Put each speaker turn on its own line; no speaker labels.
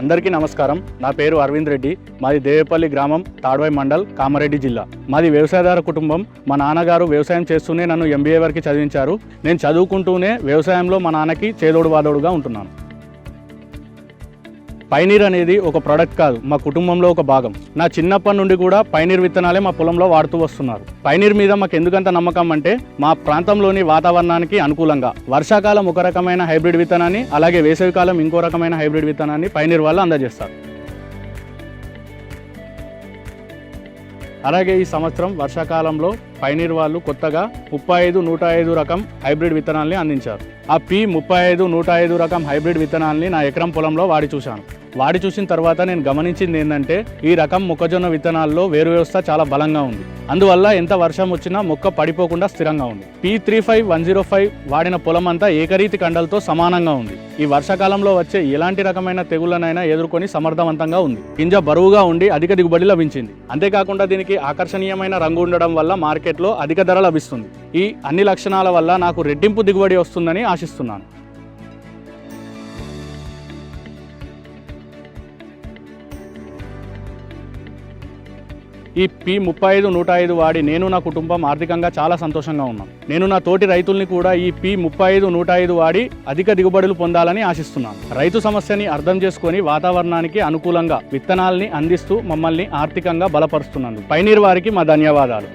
అందరికీ నమస్కారం. నా పేరు అరవింద్ రెడ్డి. మాది దేవేపల్లి గ్రామం తాడ్వాయి మండల్ కామారెడ్డి జిల్లా. మాది వ్యవసాయదార కుటుంబం. మా నాన్నగారు వ్యవసాయం చేస్తూనే నన్ను ఎంబీఏ వరకు చదివించారు. నేను చదువుకుంటూనే వ్యవసాయంలో మా నాన్నకి చేదోడు వాదోడుగా ఉంటున్నాను. పైనీర్ అనేది ఒక ప్రొడక్ట్ కాదు మా కుటుంబంలో ఒక భాగం. నా చిన్నప్పటి నుండి కూడా పైనీర్ విత్తనాలే మా పొలంలో వాడుతూ వస్తున్నారు. పైనీర్ మీద మాకు ఎందుకంత నమ్మకం అంటే మా ప్రాంతంలోని వాతావరణానికి అనుకూలంగా. వర్షాకాలం ఒక రకమైన హైబ్రిడ్ విత్తనాన్ని అలాగే వేసవికాలం ఇంకో రకమైన హైబ్రిడ్ విత్తనాన్ని పైనీర్ వాళ్ళు అందజేస్తారు. అలాగే ఈ సంవత్సరం వర్షాకాలంలో పైనీర్ వాళ్ళు కొత్తగా ముప్పై ఐదు నూట ఐదు రకం హైబ్రిడ్ విత్తనాల్ని అందించారు. ఆ పి ముప్పై ఐదు నూట ఐదు రకం హైబ్రిడ్ విత్తనాల్ని నా ఎకరం పొలంలో వాడి చూశాను. వాడి చూసిన తర్వాత నేను గమనించింది ఏంటంటే ఈ రకం మొక్కజొన్న విత్తనాల్లో వేరు వ్యవస్థ చాలా బలంగా ఉంది. అందువల్ల ఎంత వర్షం వచ్చినా మొక్క పడిపోకుండా స్థిరంగా ఉంది. P three five one zero five వాడిన పొలం అంతా ఏకరీతి కండలతో సమానంగా ఉంది. ఈ వర్షాకాలంలో వచ్చే ఎలాంటి రకమైన తెగుళ్ళనైనా ఎదుర్కొని సమర్థవంతంగా ఉంది. గింజ బరువుగా ఉండి అధిక దిగుబడి లభించింది. అంతేకాకుండా దీనికి ఆకర్షణీయమైన రంగు ఉండడం వల్ల మార్కెట్లో అధిక ధర లభిస్తుంది. ఈ అన్ని లక్షణాల వల్ల నాకు రెట్టింపు దిగుబడి వస్తుందని ఆశిస్తున్నాను. ఈ పి ముప్పై ఐదు నూట ఐదు వాడి నేను నా కుటుంబం ఆర్థికంగా చాలా సంతోషంగా ఉన్నాం. నేను నా తోటి రైతుల్ని కూడా ఈ పి ముప్పై ఐదు నూట ఐదు వాడి అధిక దిగుబడులు పొందాలని ఆశిస్తున్నాను. రైతు సమస్యని అర్థం చేసుకొని వాతావరణానికి అనుకూలంగా విత్తనాల్ని అందిస్తూ మమ్మల్ని ఆర్థికంగా బలపరుస్తున్నాను పైనీర్ వారికి మా ధన్యవాదాలు.